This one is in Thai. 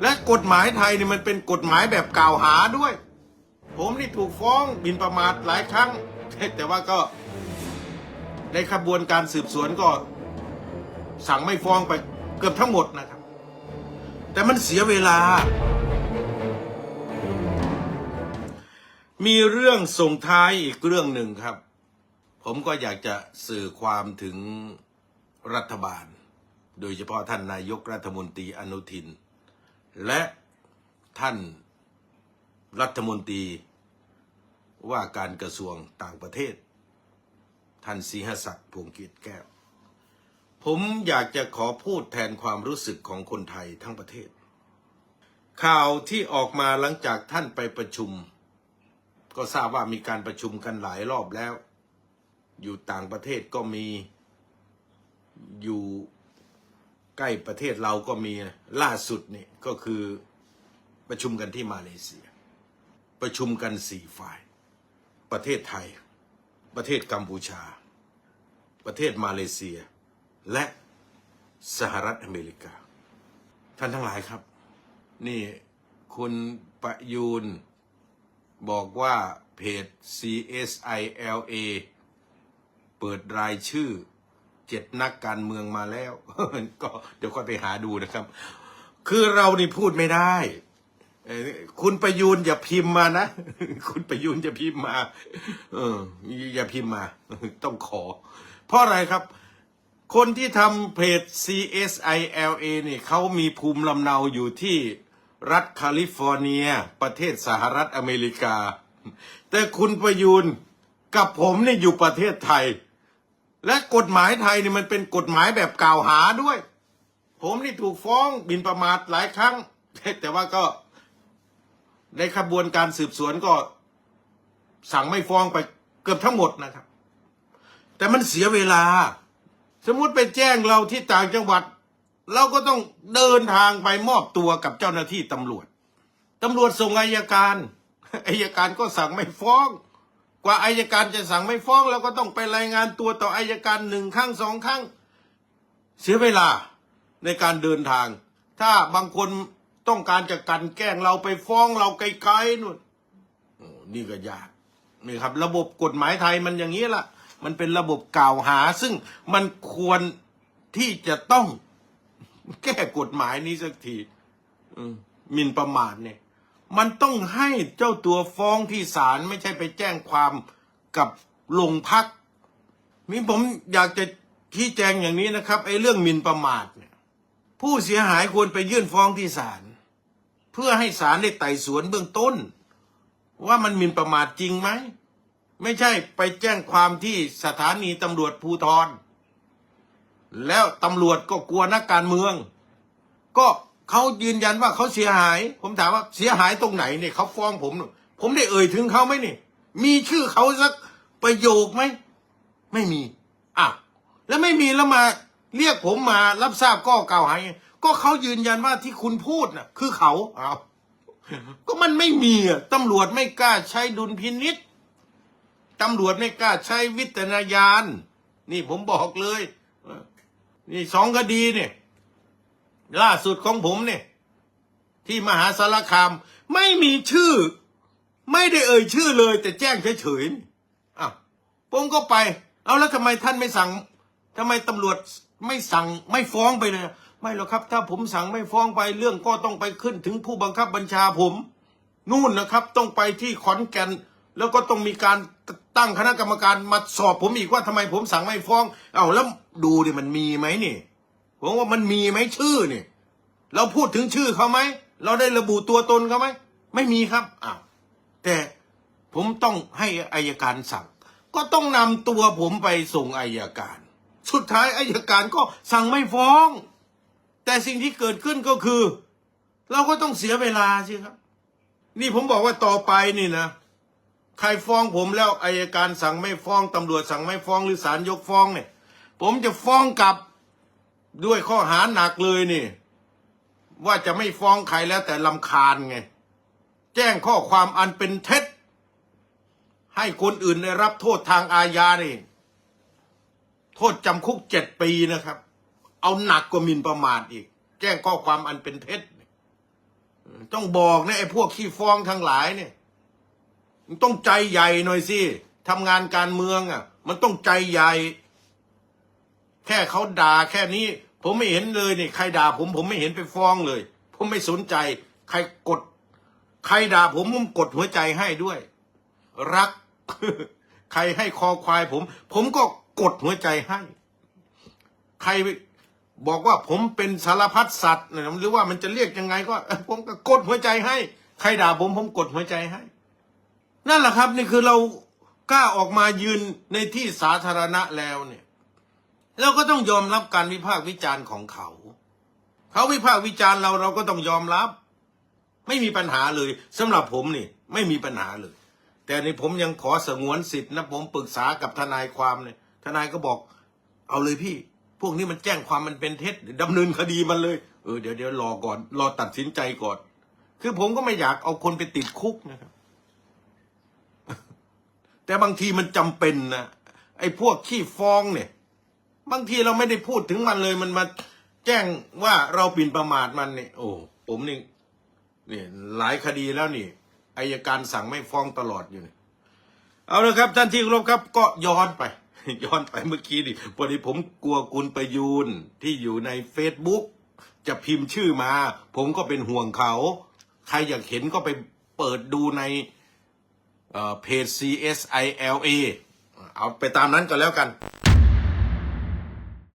และกฎหมายไทยนี่มันเป็นกฎหมายแบบกล่าวหาด้วย ผมนี่ถูกฟ้องบินประมาทหลายครั้ง แต่ว่าก็ในขบวนการสืบสวนก็ สั่งไม่ฟ้องไปเกือบทั้งหมดนะครับ แต่มันเสียเวลา มีเรื่องส่งท้ายอีกเรื่องหนึ่งครับ ผมก็อยากจะสื่อความถึงรัฐบาล โดยเฉพาะท่านนายกรัฐมนตรีอนุทิน และท่านรัฐมนตรีว่าการกระทรวงต่างประเทศ ท่านสีหศักดิ์พวงกิจแก้ว ผมอยากจะขอพูดแทนความรู้สึกของคนไทยทั้งประเทศ ข่าวที่ออกมาหลังจากท่านไปประชุม ก็ทราบว่ามีการประชุมกันหลายรอบแล้ว อยู่ต่างประเทศก็มีอยู่ ใกล้ประเทศเราก็มีล่าสุดนี่ก็คือประชุมกันที่มาเลเซีย ประชุมกันสี่ฝ่าย ประเทศไทย ประเทศกัมพูชา ประเทศมาเลเซีย และสหรัฐอเมริกา ท่านทั้งหลายครับ นี่คุณประยูนบอกว่าเพจ CSILA เปิดรายชื่อ เจ็ดนักการเมืองมาแล้ว ก็เดี๋ยวก็ไปหาดูนะครับ คือเรานี่พูดไม่ได้คุณประยูนอย่าพิมพ์มานะ คุณประยูนอย่าพิมพ์มา เออ อย่าพิมพ์มา ต้องขอ เพราะอะไรครับ คนที่ทำเพจ CSILA นี่เขามีภูมิลำเนาอยู่ที่รัฐแคลิฟอร์เนีย ประเทศสหรัฐอเมริกา แต่คุณประยูนกับผมนี่อยู่ประเทศไทย และกฎหมายไทยนี่มันเป็นกฎหมายแบบกล่าวหาด้วย ผมนี่ถูกฟ้องบินประมาทหลายครั้ง แต่ว่าก็ในขบวนการสืบสวนก็สั่งไม่ฟ้องไปเกือบทั้งหมดนะครับ แต่มันเสียเวลา สมมติไปแจ้งเราที่ต่างจังหวัด เราก็ต้องเดินทางไปมอบตัวกับเจ้าหน้าที่ตำรวจตำรวจส่งอายการอายการก็สั่งไม่ฟ้อง กว่าอายการจะสั่งไม่ฟ้องเราก็ต้องไปรายงานตัวต่ออายการหนึ่งครั้งสองครั้ง เสียเวลาในการเดินทาง ถ้าบางคนต้องการจะกันแกล้งเราไปฟ้องเราไกลๆนู่นนี่ก็ยากนี่ครับ ระบบกฎหมายไทยมันอย่างนี้ล่ะ มันเป็นระบบกล่าวหา ซึ่งมันควรที่จะต้องแก้กฎหมายนี้สักทีมินประมาทเนี่ย มันต้องให้เจ้าตัวฟ้องที่ศาลไม่ใช่ไปแจ้งความกับโรงพักนี่ผมอยากจะชี้แจงอย่างนี้นะครับไอ้เรื่องหมิ่นประมาทเนี่ยผู้เสียหายควรไปยื่นฟ้องที่ศาลเพื่อให้ศาลได้ไต่สวนเบื้องต้น ว่ามันหมิ่นประมาทจริงไหมไม่ใช่ไปแจ้งความที่สถานีตำรวจภูทรแล้วตำรวจก็กลัวนักการเมือง ก็ เขายืนยันว่าเขาเสียหาย ผมถามว่าเสียหายตรงไหนเนี่ยเขาฟ้องผมน่ะผมได้เอ่ยถึงเขาไหมเนี่ยมีชื่อเขาสักประโยคไหมไม่มีอะแล้วไม่มีแล้วมาเรียกผมมารับทราบก็เก่าหาไงก็เขายืนยันว่าที่คุณพูดน่ะ คือเขาเอาก็มันไม่มีอะตำรวจไม่กล้าใช้ดุลพินิษตำรวจไม่กล้าใช้วิจารณญาณนี่ผมบอกเลยนี่สองคดีเนี่ย ล่าสุดของผมเนี่ย ที่มหาสารคามไม่มีชื่อ ไม่ได้เอ่ยชื่อเลย แต่แจ้งเฉยๆนี่อ้าวผมก็ไป เอาแล้วทำไมท่านไม่สั่งทำไมตำรวจไม่สั่งไม่ฟ้องไปเลยไม่หรอกครับ ถ้าผมสั่งไม่ฟ้องไปเรื่องก็ต้องไปขึ้นถึงผู้บังคับบัญชาผม นู่นนะครับ ต้องไปที่ขอนแก่นแล้วก็ต้องมีการตั้งคณะกรรมการมาสอบผมอีกว่าทำไมผมสั่งไม่ฟ้อง เอาแล้วดูดิมันมีไหมนี่ ผมว่ามันมีไหมชื่อเนี่ยเราพูดถึงชื่อเขาไหมเราได้ระบุตัวตนเขาไหมไม่มีครับอ้าวแต่ผมต้องให้อายการสั่ง ก็ต้องนำตัวผมไปส่งอายการ สุดท้ายอายการก็สั่งไม่ฟ้อง แต่สิ่งที่เกิดขึ้นก็คือ เราก็ต้องเสียเวลาสิครับ นี่ผมบอกว่าต่อไปนี่นะใครฟ้องผมแล้วอายการสั่งไม่ฟ้องตำรวจสั่งไม่ฟ้องหรือศาลยกฟ้องเนี่ย ผมจะฟ้องกลับ ด้วยข้อหาหนักเลยนี่ ว่าจะไม่ฟ้องใครแล้วแต่ลำคาญไง แจ้งข้อความอันเป็นเท็จ ให้คนอื่นได้รับโทษทางอาญานี่โทษจำคุกเจ็ดปีนะครับ เอาหนักกว่ามินประมาทอีก แจ้งข้อความอันเป็นเท็จ ต้องบอกนะไอ้พวกขี้ฟ้องทั้งหลายเนี่ยมันต้องใจใหญ่หน่อยสิทำงานการเมืองอะ มันต้องใจใหญ่ แค่เขาด่าแค่นี้ ผมไม่เห็นเลยนี่ใครด่าผมผมไม่เห็นไปฟ้องเลย ผมไม่สนใจ ใครกด ใครด่าผมผมกดหัวใจให้ด้วย รัก ใครให้คอควายผม ผมก็กดหัวใจให้ ใครบอกว่าผมเป็นสารพัดสัตว์นะหรือว่ามันจะเรียกยังไงก็ ผมก็กดหัวใจให้ ใครด่าผมผมกดหัวใจให้ นั่นแหละครับ นี่คือเรากล้าออกมายืนในที่สาธารณะแล้วเนี่ย เราก็ต้องยอมรับการวิพากษ์วิจารณ์ของเขา เขาวิพากษ์วิจารณ์เราเราก็ต้องยอมรับ ไม่มีปัญหาเลยสำหรับผมนี่ไม่มีปัญหาเลย แต่ในผมยังขอสงวนสิทธิ์นะผมปรึกษากับทนายความเนี่ยทนายก็บอกเอาเลยพี่ พวกนี้มันแจ้งความมันเป็นเท็จดำเนินคดีมันเลยเออเดี๋ยวเดี๋ยวรอก่อนรอตัดสินใจก่อน คือผมก็ไม่อยากเอาคนไปติดคุกนะครับ แต่บางทีมันจำเป็นนะไอ้พวกขี้ฟ้องเนี่ย บางทีเราไม่ได้พูดถึงมันเลยมันมาแจ้งว่าเราปิ่นประมาทมันเนี่ยโอ้ผมนี่นี่หลายคดีแล้วนี่อายการสั่งไม่ฟ้องตลอดอยู่นี่เอาละครับท่านที่เคารพครับก็ย้อนไป ย้อนไปเมื่อกี้ดิพอดีผมกลัวคุณประยูนที่อยู่ในเฟซบุ๊กจะพิมพ์ชื่อมา ผมก็เป็นห่วงเขา ใครอยากเห็นก็ไปเปิดดูในเเพจ CSILA เอาไปตามนั้นก็แล้วกัน